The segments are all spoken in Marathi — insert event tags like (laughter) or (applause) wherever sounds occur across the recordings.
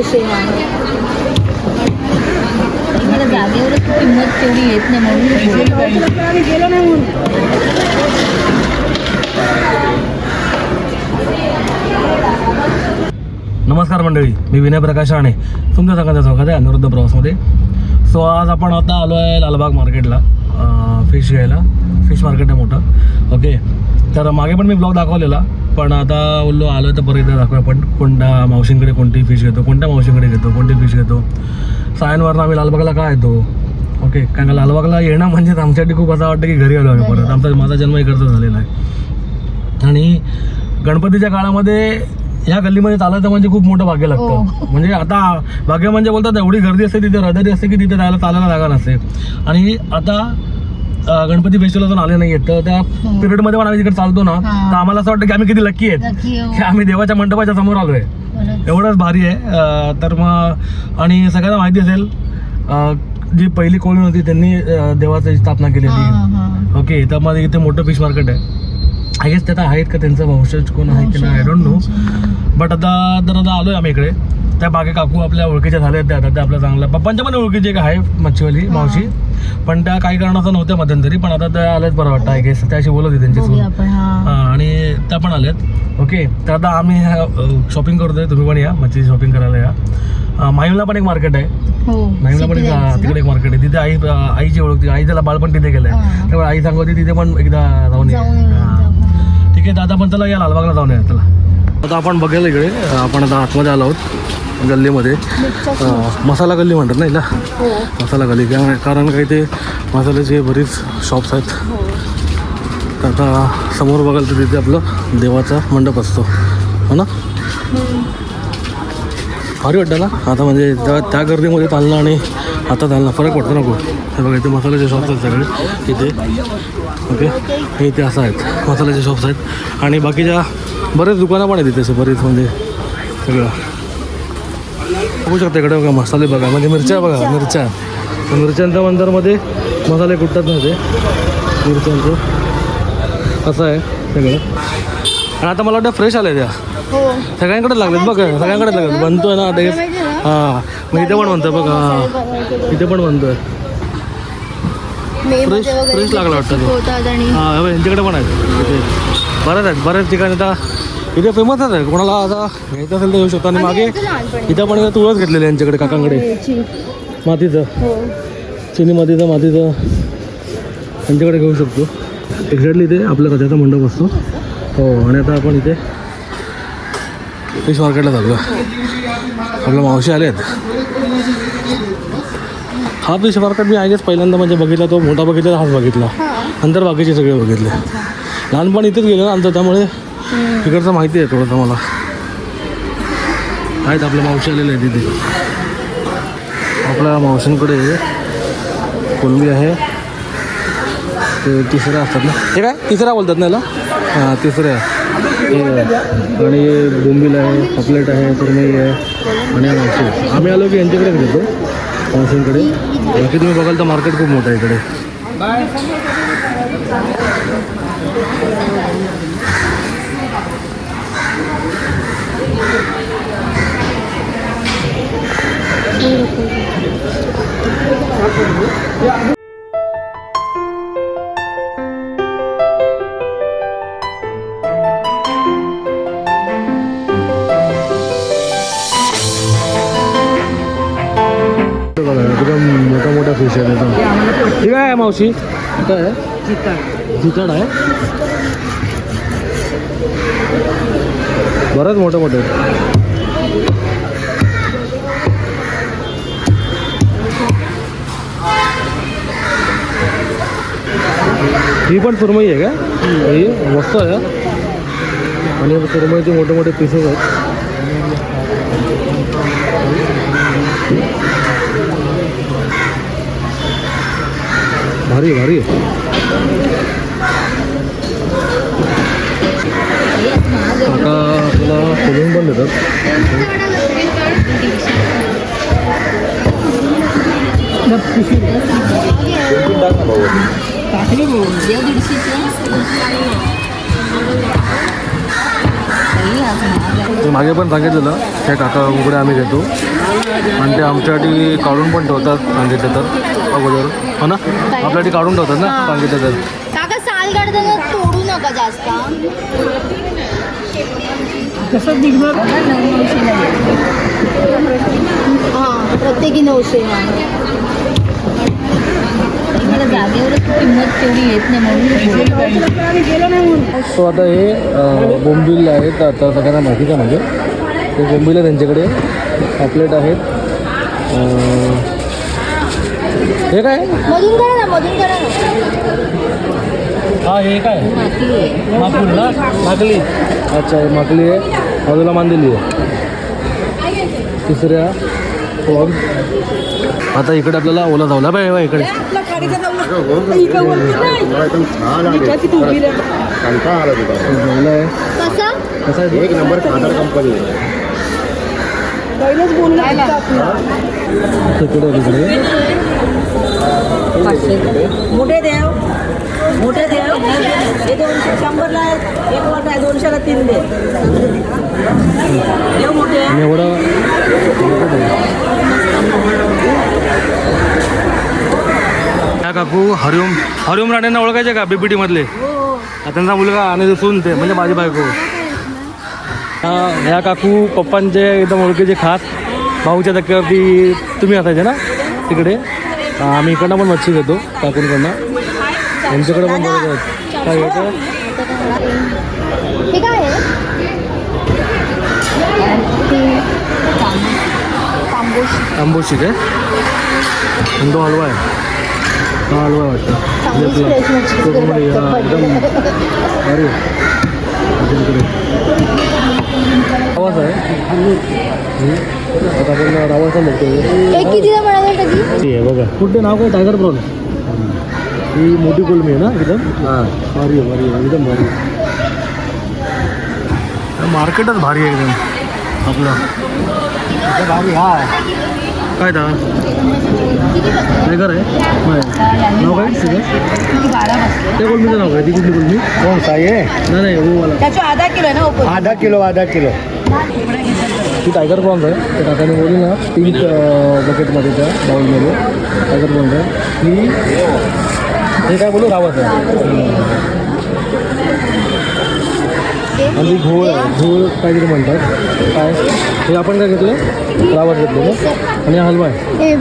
मला किंमत तेवढी येत नाही म्हणून गेलो नाही म्हणून नमस्कार मंडळी मी विनय प्रकाश राणे. तुमच्या सगळ्यांचा स्वागत आहे अनिरुद्ध प्रवासमध्ये. सो आज आपण आता आलो आहे लालबाग मार्केटला फिश घ्यायला. फिश मार्केट आहे मोठं. ओके तर मागे पण मी ब्लॉग दाखवलेला. पण आता बोललो आलो तर परत एकदा दाखवूया. आपण कोणत्या मावशींकडे कोणती फिश घेतो? कोणत्या मावशींकडे घेतो? कोणती फिश घेतो? सायनवरनं आम्ही लालबागला का येतो? ओके कारण का लालबागला येणं म्हणजे आमच्यासाठी खूप असं वाटतं की घरी आलो आम्ही परत. आमचा माझा जन्म इकडचा झालेला आहे. आणि गणपतीच्या काळामध्ये ह्या गल्लीमध्ये चालायचं म्हणजे खूप मोठं भाग्य लागतं. म्हणजे आता भाग्य म्हणजे बोलतात एवढी गर्दी असते तिथे रहदारी असते की तिथे जायला चालायला जागा नसते. आणि आता गणपती फेस्टिवल आले नाही आहेत तर त्या पिरियडमध्ये पण आम्ही तिकडे चालतो ना. तर आम्हाला असं वाटतं की आम्ही किती लक्की आहेत. हो. की आम्ही देवाच्या मंडपाच्या समोर आलो आहे खरंच. एवढंच भारी आहे. तर मग आणि सगळ्यांना माहिती असेल जी पहिली कोळी होती त्यांनी देवाची स्थापना केलेली. हा, हा. ओके तर मग इथे मोठं फिश मार्केट आहे. आय गेस त्यात आहेत का त्यांचं? वंशज कोण आहे की नाही? आय डोंट नो बट आता तर आता आलोय आम्ही इकडे. त्या बागे काकू आपल्या ओळखीच्या झाल्या त्या आता त्या आपल्या चांगल्या पप्पांच्या पण ओळखीची एक आहे मच्छीवाली मावशी. पण त्या काही कारणाचं नव्हत्या मध्यंतरी पण आता त्या आल्याच बरं वाटतं आय गेस त्याशी बोलत होती त्यांची हा, आणि त्या पण आल्यात. ओके तर आता आम्ही शॉपिंग करतोय तुम्ही पण या मच्छी शॉपिंग करायला या. माहीमला पण एक मार्केट आहे. हो माहीमला पण तिकडे एक मार्केट आहे. तिथे आई आईची ओळखती आईचं बाळ पण तिथे गेलंय. त्यामुळे आई सांगत होती तिथे पण एकदा जाऊन ये. ठीक आहे दादा पण चला या लालबागला जाऊन या चला. आता आपण बघायला इकडे आपण आता आतमध्ये आलो आहोत. गल्लीमध्ये. मसाला गल्ली म्हणतात ना हिला? हो. मसाला गल्ली. त्यामुळे कारण काही ते मसाल्याचे बरीच शॉप्स आहेत. हो. तर आता समोर बघाल तर तिथे आपलं देवाचा मंडप असतो. हो ना? भारी वाटतं ना? आता म्हणजे त्या त्या गर्दीमध्ये चालणं आणि आता चालणं फरक पडतो ना खूप. हे बघा इथे मसाल्याचे शॉप्स आहेत सगळे. इथे. ओके? हे इथे असं आहेत. मसाल्याचे शॉप्स आहेत. आणि बाकीच्या बरेच दुकानं पण आहेत इथे असे बरेच म्हणजे सगळं. बघू शकता इकडे बघा मसाले बघा म्हणजे मिरच्या बघा मिरच्या. मिरच्यांच्या मंदरमध्ये मसाले कुटतात ना ते मिरच्यांचं. असं आहे सगळं. आणि आता मला वाटतं फ्रेश आले त्या हो. सगळ्यांकडे लागलेत बघ सगळ्यांकडे लागलेत. बनतोय ना टेस्ट हां. मग इथे पण म्हणतोय बघ हां. इथे पण म्हणतोय फ्रेश फ्रेश लागला वाटतं तो. हां यांच्याकडे पण आहेत. बरेच आहेत बऱ्याच ठिकाणी आता इथे फेमसच आहे कोणाला आता घ्यायचं असेल तर येऊ शकतो. आणि मागे इथं पण तुळस घेतलेली आहे यांच्याकडे काकांकडे. याची. मातीचं. हो. चिनी मातीचं मातीचं. त्यांच्याकडे घेऊ शकतो. एक्झॅक्टली इथे आपल्या रथाचा मंडप असतो. हो आणि आता आपण इथे फिश मार्केटला चाललो आपल्या मावशी आले आहेत. हा फिश मार्केट मी गेस पहिल्यांदा म्हणजे बघितला तो मोठा बघितला हाच बघितला. नंतर बाकीचे सगळे बघितले. लहानपण इथेच गेलं ना आमचं त्यामुळे तिकडचं माहिती आहे थोडंसं मला. आहेत आपल्या मावशी आलेले आहेत तिथे. आपल्या मावशींकडे कोलंबी आहे. ते तिसऱ्या असतात ना. हे काय? तिसऱ्या बोलतात ना याला? हां तिसऱ्या हे आहे. आणि बोंबील आहे पॉपलेट आहे सुरमई आहे आणि हा मावशी आहे. आम्ही आलो की यांच्याकडेच घेतो मावशींकडे. बाकी तुम्ही बघाल तर मार्केट खूप मोठं आहे इकडे. एकदम मोठा मोठा फिश आहे एकदम ठीक आहे मावशी काय आहे जितड आहे बरंच मोठं मोठं ही पण सुरमई आहे का? ही मस्त आहे आणि सुरमईचे मोठे मोठे पीसेस आहेत. भारी भारी. आता तुला खोलून पण देतात मागे पण सांगितलेलं त्या काका उघडे आम्ही घेतो. आणि ते आमच्यासाठी काढून पण ठेवतात सांगितलं तर अगोदर. हो ना? आपल्यासाठी काढून ठेवतात ना सांगितलं तर. तोडू नका जास्त. हां प्रत्येकी नऊशे मला जागेवरच किंमत तेवढी येत नाही म्हणून सो आता हे बोंबील आहेत आता सगळ्यांना माहितीच आहे म्हणजे. ते बोंबील आहे त्यांच्याकडे. पापलेट आहेत. हे काय? मधून करा ना मधून करा ना. हा हे काय? माकूल ना? माकली. अच्छा हे माकली आहे. बाजूला मांदिली आहे. तिसऱ्या फोन आता इकडे आपल्याला ओला धावला पाहिजे इकडे. धावला. आहे. कसा? कसा आहे? एक नंबर खादर कंपनी तिकडे तिकडे. मोठे देव. मोठे देव. हे दोनशे शंभरला आहे एक वाटा आहे दोनशेला तीन दे. देव मोठे काकू हरिओम हरिओम राणेंना ओळखायचे का? बीपीटी मधले? हा, त्यांचा मुलगा आणि सून ते म्हणजे माझी बायको. ह्या काकू पप्पांचे एकदम ओळखीचे खास भाऊच्या धक्क्यावरती तुम्ही असायचे ना तिकडे हा, आम्ही इकडनं पण मच्छी घेतो काकूंकडनं यांच्याकडे पण बघत आहेत काय घेतं हे काय आहे तांबोशी काय आणि तो हलवा आहे हा हलवा आहे वाटतं चांगलीच घेतला. fresh मच्छी कोकमडी, हा, एकदम अरे रावास आहे. आता आपण आहे बघा. कुठे नाव काय? टायगर प्रॉन ही मोठी कोलमी आहे ना एकदम भारी आहे भारी आहे. एकदम भारी आहे. मार्केटच भारी आहे एकदम. आपलं. भारी हा. काय दा? टायगर आहे? नाही. नाव काय? त्या कोलमीचं नाव काय? ती कुठली कोलमी? कौन सा ये नाही नाही हो त्याच्या आधा किलो आहे ना आधा किलो आधा किलो. ती टायगर प्रॉन्स आहे. त्या काकाने बोलली ना पिंक बकेटमध्ये त्या बाउलमध्ये टायगर प्रॉन्स आहे. ही हे काय बोलू रावत आहे. आणि घोळ आहे. घोळ काहीतरी म्हणतात. काय? हे आपण काय घेतलं? रावत घेतलं आणि हा हलवा आहे.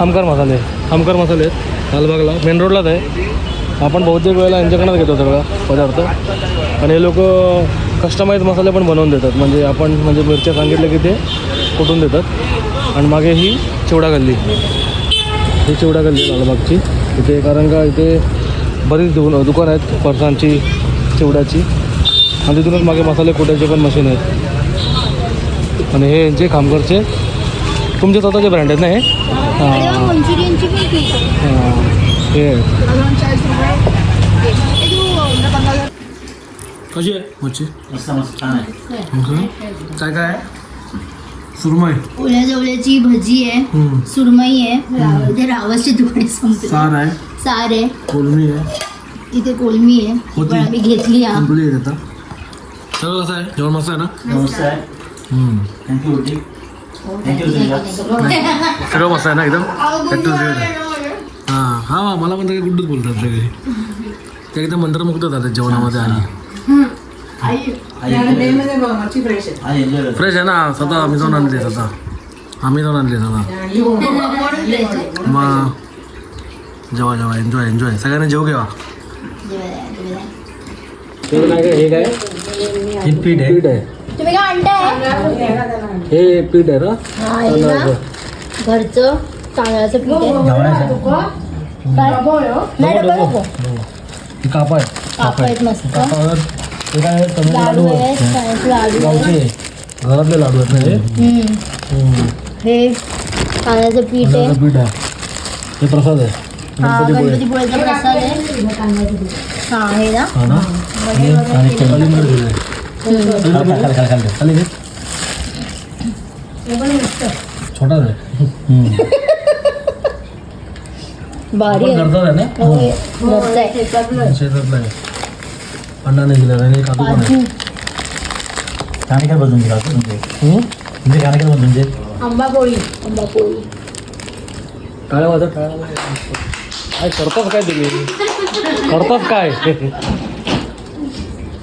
हमकर मसाले हमकर मसाले आहेत. लालबागला मेन रोडलाच आहे. आपण बहुतेक वेळेला यांच्याकडनंच घेतो सगळं पदार्थ. आणि हे लोक कस्टमाइज मसाले पण बनवून देतात. म्हणजे आपण म्हणजे मिरच्या सांगितलं की ते कुटून देतात. आणि मागे ही चिवडा गल्ली. ही चिवडा गल्ली लालबागची. इथे कारण का इथे बरीच दु दुकान आहेत फरसांची चिवड्याची. आणि तिथूनच मागे मसाले कुटायचे पण मशीन आहेत. आणि हे यांचे खामकरचे तुमचे स्वतःचे ब्रँड आहेत ना हे? आहे. आहे. कशी आहे? मच्छी. काय काय? सुरमई. ओल्या जवळ्याची भजी आहे. हम्म. सुरमई आहे. इथे रावसचे तुकडे सार आहे. सार आहे. कोलमी आहे. इथे कोलमी आहे. आम्ही घेतली हा आहे आता सगळं कसं आहे. जेवण मस्त आहे ना? हम्म. सगळं मस्त आहे ना एकदम. हां हां मला पण सगळे गुड्डूच बोलतात सगळे. ते एकदम मंत्रमुक्त जातात जेवणामध्ये आणि. मच्छी फ्रेश आहे. ना? स्वतः आम्ही जाऊन आणले स्वतः आम्ही जाऊन आणले स्वतः (laughs) (laughs) मग जेवा जेवा एन्जॉय एन्जॉय सगळ्यांनी जेव घेवा हे काय? हे पीठ आहे. तुम्ही काय आणताय हे पीठ आहे ना? हा हे ना. घरचं तांदळाचं पीठ आहे. काय? नाही डबल नको कापा आहे काप आहेत मस्त. कापावर हे काय आहे? तमिळ लाडू लाडू आहेत आहेत चण्याचे लाडू गावचे. आहेत घरातले लाडू आहेत ना हे? हम्म. हम्म. हे तांदळाचं पीठ आहे. पीठ आहे. हे प्रसाद आहे. हा गणपती पोळे गणपती पोळ्याचा प्रसाद आहे. हा हे ना. हा ना? आणि कलिंगड छोटा खाली भारी आहे करतात ना होय, मस्त आहे आहे आणि काजू पण आहे काय बदलून दिला तुमचे हम्म? तुमचे काय बदलून देत आंबा पोळी आंबा पोळी टाळ्या वाजव टाळ्या वाजव. काय करतात काय तुम्ही करतात काय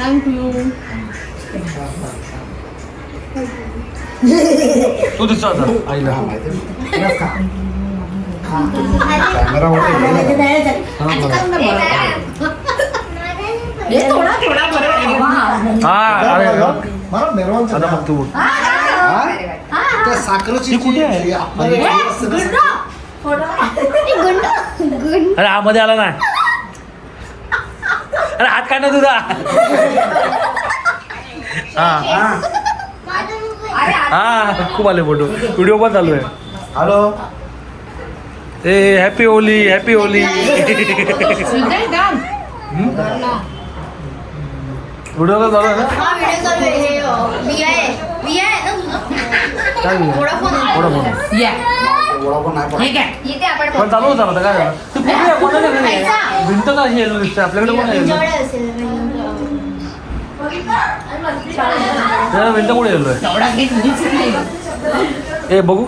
थँक्यू तू दिसतो आता आईला कॅमेरा थोडा थोडा बरोबर हा आता मग तू त्या साखरेची कुठे आहे? ना, अरे हा मध्ये आला नाही अरे हात काढ ना तुझा हा हा खूप आले फोटो व्हिडिओ पण चालू आहे हॅलो ए happy Holi happy Holi video तर चालू आहे ना हा व्हिडिओ चालू आहे हे अ, बिया आहे बिया आहे ना तुझं काय video? वोडाफोन आहे. वोडाफोन. वडापाव नाही पण येते आपण पण चालू होता आता काय झालं? ते कुठे आहे? कोणाच्या घरी आहे? भिंत का अशी येलो दिसते आपल्याकडे कोण आहे? तुमच्याकडे असेल त्याला भिंत कुठे येलो आहे ए बघू.